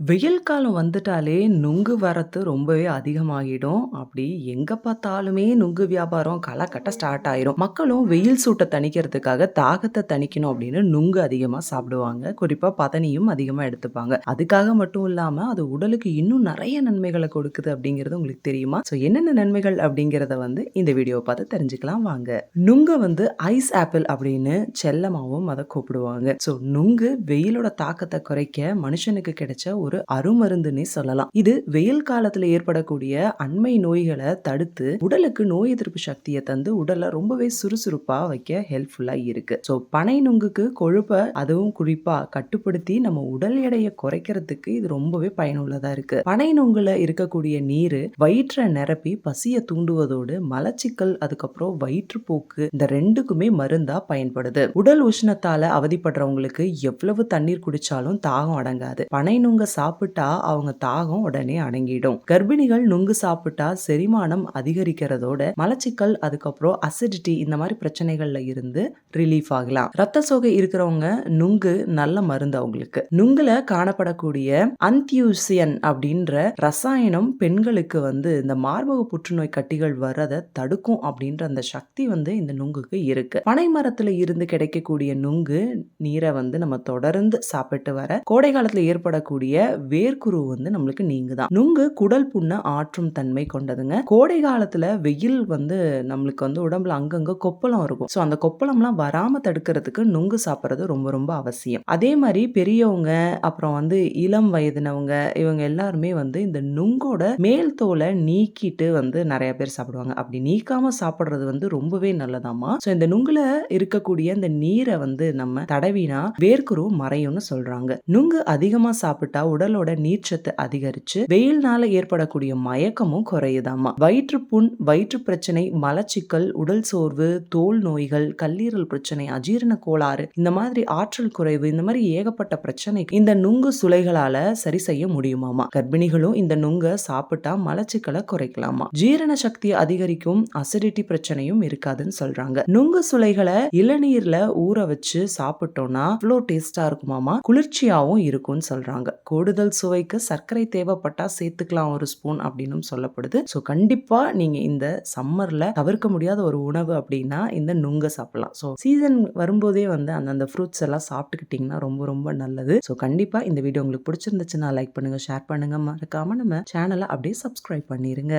வெயில் காலம் வந்துட்டாலே நுங்கு வரத்து ரொம்பவே அதிகமாகிடும். அப்படி எங்கே பார்த்தாலுமே நுங்கு வியாபாரம் களைக்கட்ட ஸ்டார்ட் ஆயிரும். மக்களும் வெயில் சூட்டை தணிக்கிறதுக்காக தாகத்தை தணிக்கணும் அப்படின்னு நுங்கு அதிகமாக சாப்பிடுவாங்க. குறிப்பாக பதனியும் அதிகமாக எடுத்துப்பாங்க. அதுக்காக மட்டும் இல்லாமல் அது உடலுக்கு இன்னும் நிறைய நன்மைகளை கொடுக்குது அப்படிங்கிறது உங்களுக்கு தெரியுமா? ஸோ என்னென்ன நன்மைகள் அப்படிங்கிறத வந்து இந்த வீடியோவை பார்த்து தெரிஞ்சுக்கலாம் வாங்க. நுங்கை வந்து ஐஸ் ஆப்பிள் அப்படின்னு செல்லமாகவும் அதை கூப்பிடுவாங்க. ஸோ நுங்கு வெயிலோட தாக்கத்தை குறைக்க மனுஷனுக்கு கிடைச்ச ஒரு அருமருந்துன்னே சொல்லலாம். இது வெயில் காலத்துல ஏற்படக்கூடிய அண்மை நோய்களை தடுத்து உடலுக்கு நோய் எதிர்ப்பு சக்தியை தந்து உடலை ரொம்பவே சுறுசுறுப்பா வைக்க ஹெல்ப்ஃபுல்லா இருக்கு. ஸோ பனை நுங்குக்கு கொழுப்ப அதுவும் குறிப்பா கட்டுப்படுத்தி நம்ம உடல் எடையை குறைக்கிறதுக்கு இது ரொம்பவே பயனுள்ளதா இருக்கு. பனை நுங்குல இருக்கக்கூடிய நீர் வயிற்றை நிரப்பி பசிய தூண்டுவதோடு மலச்சிக்கல் அதுக்கப்புறம் வயிற்றுப்போக்கு இந்த ரெண்டுக்குமே மருந்தா பயன்படுது. உடல் உஷ்ணத்தால அவதிப்படுறவங்களுக்கு எவ்வளவு தண்ணீர் குடிச்சாலும் தாகம் அடங்காது. பனை நுங்க சாப்பிட்டா அவங்க தாகம் உடனே அடங்கிடும். கர்ப்பிணிகள் நுங்கு சாப்பிட்டா செரிமானம் அதிகரிக்கிறதோட மலச்சிக்கல் அதுக்கப்புறம் அசிடிட்டி இந்த மாதிரி பிரச்சனைகள்ல இருந்து ரிலீஃப் ஆகலாம். ரத்த சோகை இருக்கிறவங்க நுங்கு நல்ல மருந்து அவங்களுக்கு. நுங்குல காணப்படக்கூடிய அந்தியூசியன் அப்படின்ற ரசாயனம் பெண்களுக்கு வந்து இந்த மார்பக புற்றுநோய் கட்டிகள் வர்றதை தடுக்கும் அப்படின்ற அந்த சக்தி வந்து இந்த நுங்குக்கு இருக்கு. பனை மரத்துல இருந்து கிடைக்கக்கூடிய நுங்கு நீரை வந்து நம்ம தொடர்ந்து சாப்பிட்டு வர கோடை காலத்துல ஏற்படக்கூடிய வேர்க்குரு வந்து நம்மளுக்கு நீங்குதான். நுங்கு குடல் புண்ண ஆற்றும் தன்மை கொண்டதுங்க. கோடை காலத்துல வெயில் வந்து நம்மளுக்கு வந்து உடம்புல அங்கங்க கொப்பளம் இருக்கும். ஸோ அந்த கொப்பளம்லாம் வராம தடுக்கிறதுக்கு நுங்கு சாப்பிட்றது ரொம்ப ரொம்ப அவசியம். அதே மாதிரி பெரியவங்க அப்புறம் வந்து இளம் வயதினவங்க இவங்க எல்லாருமே வந்து இந்த நுங்கோட மேல் தோலை நீக்கிட்டு வந்து நிறைய பேர் சாப்பிடுவாங்க. அப்படி நீக்காம சாப்பிட்றது வந்து ரொம்பவே நல்லதாமா. ஸோ இந்த நுங்குல இருக்கக்கூடிய இந்த நீரை வந்து நம்ம தடவினா வேர்க்குரு மறையும்னு சொல்றாங்க. நுங்கு அதிகமா சாப்பிட்டா உடலோட நீர்ச்சத்து அதிகரிச்சு வெயில்னால ஏற்படக்கூடிய மயக்கமும் குறையுதாமா. வயிற்றுப்புண், வயிற்று பிரச்சனை, மலச்சிக்கல், உடல் சோர்வு, தோல் நோய்கள், கல்லீரல் பிரச்சனை, அஜீரண கோளாறு இந்த மாதிரி ஆற்றல் குறைவு இந்த மாதிரி ஏகப்பட்ட பிரச்சனைக்கு இந்த நுங்கு சுலைகளால சரி செய்ய முடியுமாமா. கர்ப்பிணிகளும் இந்த நுங்க சாப்பிட்டா மலச்சிக்கலை குறைக்கலாமா. ஜீரண சக்தி அதிகரிக்கும் அசிடிட்டி பிரச்சனையும் இருக்காதுன்னு சொல்றாங்க. நுங்கு சுலைகளை இளநீர்ல ஊற வச்சு சாப்பிட்டோம்னா அவ்வளோ டேஸ்டா இருக்குமாமா. குளிர்ச்சியாவும் இருக்கும்னு சொல்றாங்க. கூடுதல் சுவைக்கு சர்க்கரை தேவைப்பட்டா சேர்த்துக்கலாம் ஒரு ஸ்பூன் அப்படின்னும் சொல்லப்படுது. ஸோ கண்டிப்பா நீங்க இந்த சம்மர்ல தவிர்க்க முடியாத ஒரு உணவு அப்படின்னா இந்த நுங்க சாப்பிடலாம். ஸோ சீசன் வரும்போதே வந்து அந்தந்த ஃப்ரூட்ஸ் எல்லாம் சாப்பிட்டுக்கிட்டிங்கன்னா ரொம்ப ரொம்ப நல்லது. ஸோ கண்டிப்பா இந்த வீடியோ உங்களுக்கு பிடிச்சிருந்துச்சுன்னா லைக் பண்ணுங்க, ஷேர் பண்ணுங்க. மறக்காம நம்ம சேனலை அப்படியே சப்ஸ்கிரைப் பண்ணிருங்க.